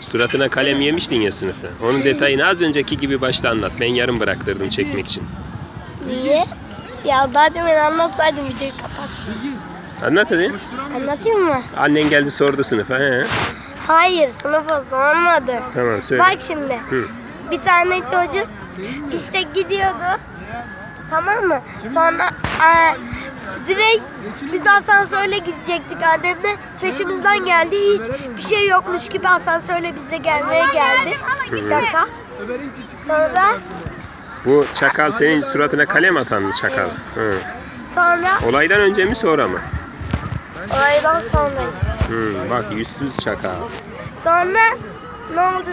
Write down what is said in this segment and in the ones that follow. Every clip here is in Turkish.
Suratına kalem yemiştin ya sınıfta. Onun detayını az önceki gibi başta anlat. Ben yarım bıraktırdım çekmek için. Niye? Ya daha demin anlatsaydım videoyu kapat. Anlat hadi. Anlatayım mı? Annen geldi sordu sınıfa. He. Hayır sınıfa sormadı. Tamam söyle. Bak şimdi. Hı. Bir tane çocuk işte gidiyordu. Tamam mı? Sonra e, direkt biz asansörle gidecektik annemle. Peşimizden geldi. Hiç bir şey yokmuş gibi asansörle bize gelmeye geldi. Çakal. Sonra Bu çakal senin suratına kalem atan mı çakal? Hı. sonra Olaydan önce mi sonra mı? olaydan sonra işte. Hı, bak yüzsüz çakal. Sonra ne oldu?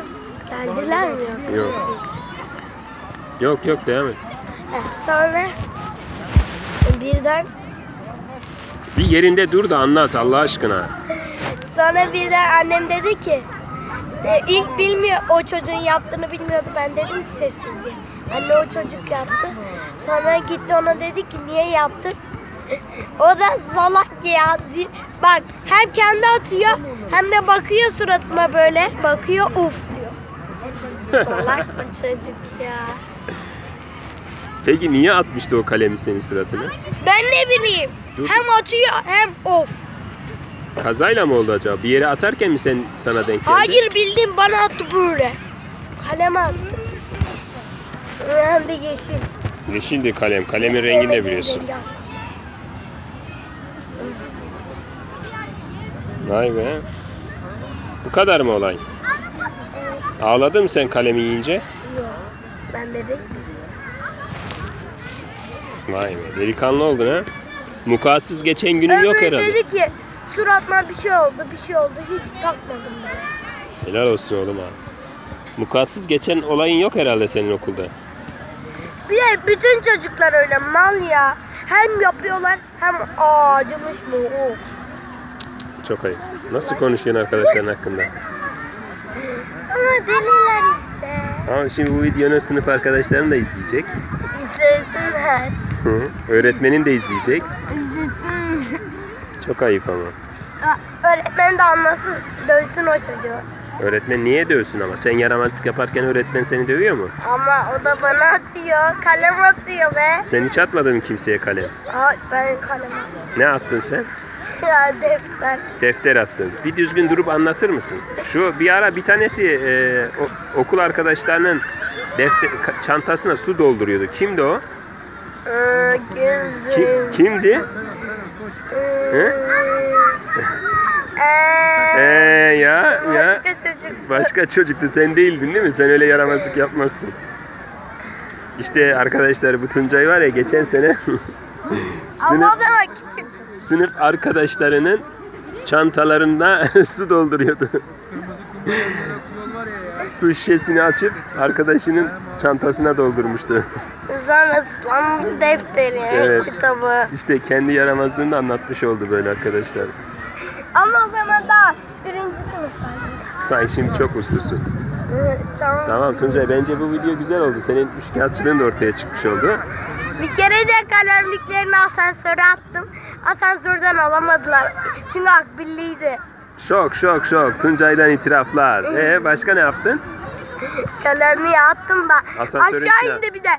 Geldiler mi yoksa? Yok. Yok yok devam et. Evet, sonra birden Bir yerinde dur da anlat Allah aşkına. sonra birden annem dedi ki e, ilk bilmiyor o çocuğun yaptığını bilmiyordu ben dedim ki sessizce. Anne o çocuk yaptı. Sonra gitti ona dedi ki niye yaptın? O da salak ya. di- Bak hem kendi atıyor hem de bakıyor suratıma böyle. Bakıyor uf diyor. Salak bu çocuk ya. Peki niye atmıştı o kalemi senin suratına? Ben ne bileyim. Dur. Hem atıyor hem of. Kazayla mı oldu acaba? Bir yere atarken mi sen sana denk geldi? Hayır bildim bana attı böyle. Kaleme attı. Hem de yeşil. Yeşildi kalem. Kalemin rengini de biliyorsun. Vay be. Bu kadar mı olay? Ağladın mı sen kalemi yiyince? Yok. Ben bebek. Vay be. Delikanlı oldun ha. Mukatsız geçen günün yok Öbürü herhalde. dedi ki suratına bir şey oldu bir şey oldu hiç takmadım ben. Helal olsun oğlum ha. Mukatsız geçen olayın yok herhalde senin okulda. Bir de bütün çocuklar öyle mal ya. Hem yapıyorlar hem acımış mı o. Çok ayıp. Nasıl konuşuyorsun arkadaşların hakkında? Ama deliler işte. Ama şimdi bu videonu sınıf arkadaşların da izleyecek. İzlesinler. Hı. Öğretmenin de izleyecek. İzlesin. Çok ayıp ama. Öğretmen de anlasın. Dövsün o çocuğu. Öğretmen niye dövsün ama? Sen yaramazlık yaparken öğretmen seni dövüyor mu? Ama o da bana atıyor. Kalem atıyor be. Sen hiç atmadın mı kimseye kalem? Aa, ben kalem atıyorum. Ne attın sen? Ya defter. Defter attın. Bir düzgün durup anlatır mısın? Şu bir ara bir tanesi e, o- okul arkadaşlarının defter çantasına su dolduruyordu. Kimdi o? Ee, Kim, kimdi? Ee, Ee ee, ya ya Başka çocuk. başka çocuktu sen değildin değil mi? Sen öyle yaramazlık yapmazsın. İşte arkadaşlar bu Tuncay var ya geçen sene Ama o zaman küçük. Sınıf arkadaşlarının çantalarında su dolduruyordu. su şişesini açıp arkadaşının çantasına doldurmuştu. Sonra ıslandı defteri, Evet. kitabı. İşte kendi yaramazlığını anlatmış oldu böyle arkadaşlar. Ama o zaman daha birinci sınıftaydım. Sanki şimdi çok uslusun. Evet, tamam. Tamam Tuncay bence bu video güzel oldu. Senin üçkağıtçılığın da ortaya çıkmış oldu. Bir kere de kalemliklerini asansöre attım. Asansörden alamadılar. Çünkü akbilliydi. Şok şok şok. Tuncay'dan itiraflar. Ee başka ne yaptın? Kalemliği attım da Asansörün aşağı içine- indi bir de.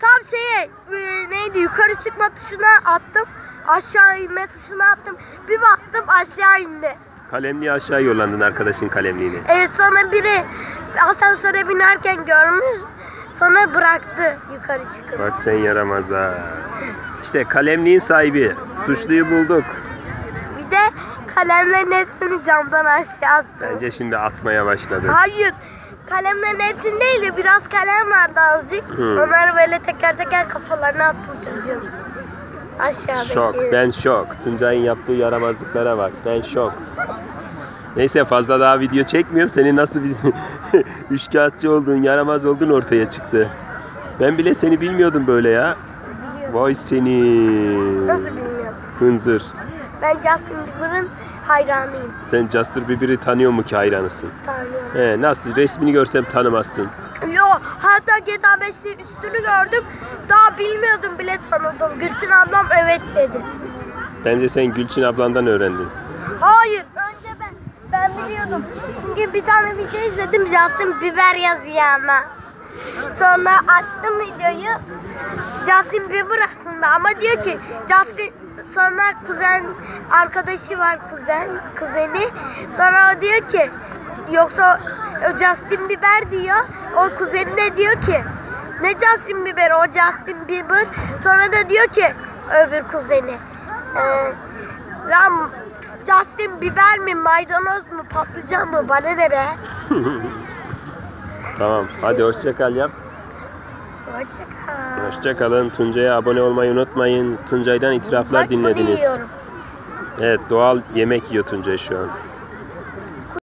Tam şeye e, neydi yukarı çıkma tuşuna attım. Aşağı inme tuşuna attım. Bir bastım aşağı indi. Kalemliği aşağı yollandın arkadaşın kalemliğini. Evet sonra biri asansöre binerken görmüş. Sonra bıraktı yukarı çıkıp. Bak sen yaramaz ha. İşte kalemliğin sahibi. Suçluyu bulduk. Bir de kalemlerin hepsini camdan aşağı attı. Bence şimdi atmaya başladı. Hayır. Kalemlerin hepsini değil de biraz kalem vardı azıcık. Hı. Onları böyle teker teker kafalarına attım çocuğum. Aşağıdaki. Şok. Ben şok. Tuncay'ın yaptığı yaramazlıklara bak. Ben şok. Neyse fazla daha video çekmiyorum. Senin nasıl bir üçkağıtçı olduğun, yaramaz olduğun ortaya çıktı. Ben bile seni bilmiyordum böyle ya. Vay seni. Nasıl bilmiyordum. Hınzır. Ben Justin Bieber'ın hayranıyım. Sen Justin Bieber'ı tanıyor mu ki hayranısın? Tanıyorum. He, nasıl? Resmini görsem tanımazsın. Yo hatta GTA 5'te üstünü gördüm. Daha bilmiyordum bile tanıdım. Gülçin ablam evet dedi. Bence sen Gülçin ablandan öğrendin. Hayır ben. biliyordum. Çünkü bir tane video izledim Justin Bieber yazıyor ama. Sonra açtım videoyu. Justin Bieber aslında ama diyor ki Justin sonra kuzen arkadaşı var kuzen kuzeni. Sonra o diyor ki yoksa o Justin Bieber diyor. O kuzeni de diyor ki ne Justin Bieber o Justin Bieber. Sonra da diyor ki öbür kuzeni. Ee, lan Justin Bieber mi maydanoz mu patlıcan mı bana ne be. Tamam. Hadi hoşça kal yap. Hoşçakal. Hoşça kalın. Tuncay'a abone olmayı unutmayın. Tuncay'dan itiraflar Bak dinlediniz. Evet doğal yemek yiyor Tuncay şu an.